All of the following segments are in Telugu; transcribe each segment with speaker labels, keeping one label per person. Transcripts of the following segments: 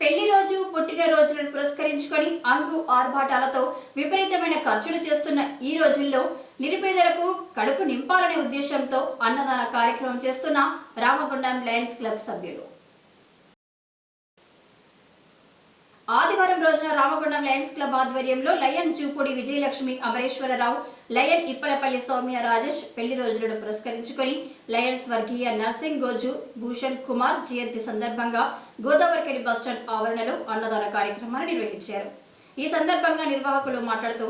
Speaker 1: పెళ్ళి రోజు పుట్టినరోజులను పురస్కరించుకొని అంగు ఆర్భాటాలతో విపరీతమైన ఖర్చులు చేస్తున్న ఈ రోజుల్లో నిరుపేదలకు కడుపు నింపాలనే ఉద్దేశంతో అన్నదాన కార్యక్రమం చేస్తున్న రామగుండం లయన్స్ క్లబ్ సభ్యులు. ఆదివారం రోజున రామగుండం లయన్స్ క్లబ్ ఆధ్వర్యంలో లయన్ జూపూడి విజయలక్ష్మి అమరేశ్వరరావు లయన్ ఇప్పలపల్లి సౌమ్య రాజేష్ పెళ్ళి రోజులను పురస్కరించుకొని లయన్ స్వర్గీయ నర్సింగ్ గోజు భూషణ్ కుమార్ జయంతి సందర్భంగా గోదావరికెడి బస్టాండ్ ఆవరణలో అన్నదాన కార్యక్రమాన్ని నిర్వహించారు. ఈ సందర్భంగా నిర్వాహకులు మాట్లాడుతూ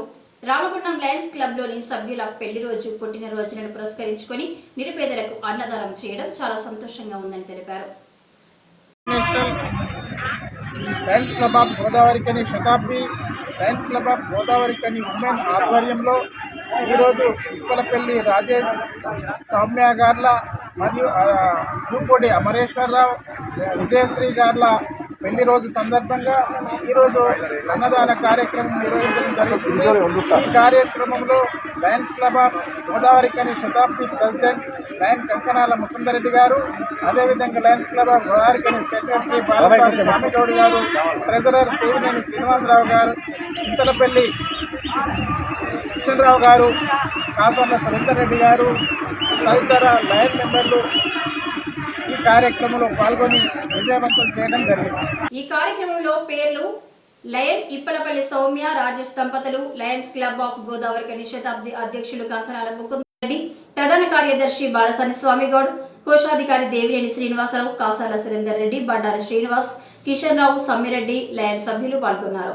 Speaker 1: రామగుండం లయన్స్ క్లబ్లోని సభ్యుల పెళ్ళి రోజు పుట్టినరోజులను పురస్కరించుకొని నిరుపేదలకు అన్నదానం చేయడం చాలా సంతోషంగా ఉందని తెలిపారు.
Speaker 2: Lions club of Godavarikhani Shatabdi lions club of Godavarikhani women ఆధ్వర్యంలో ఈరోజు ఉప్పలపల్లి రాజేష్ సౌమ్య గార్ల మరియు పూకోటి అమరేశ్వరరావు విజయశ్రీ గార్ల పెళ్ళి రోజు సందర్భంగా ఈరోజు అన్నదాన కార్యక్రమం నిర్వహించడం జరుగుతుంది. ఈ కార్యక్రమంలో Lions club of Godavarikhani Shatabdi president lion Kankanala Mukundareddy garu అదేవిధంగా Lions club of Godavarikhani secretary Balapati Swamigoud garu treasurer Devineni Srinivasarao గారు చింతలపల్లి కిషన్రావు గారు కాపర్ల సురేందర్ రెడ్డి గారు తదితర లయన్ మెంబర్లు కార్యక్రమంలో పాల్గొని విజయవంతం చేయడం జరిగింది.
Speaker 1: ఈ కార్యక్రమంలో పేర్లు లయన్ ఇప్పలపల్లి సౌమ్య రాజేష్ దంపతులు Lions club of Godavari Shatabdi అధ్యక్షులు కంకనాల ముకుందరెడ్డి ప్రధాన కార్యదర్శి బాలసాని స్వామిగౌడ్ కోశాధికారి దేవినేని శ్రీనివాసరావు కాసాల సురేందర్ రెడ్డి బండారి శ్రీనివాస్ కిషన్ రావు సమ్మిరెడ్డి లయన్ సభ్యులు పాల్గొన్నారు.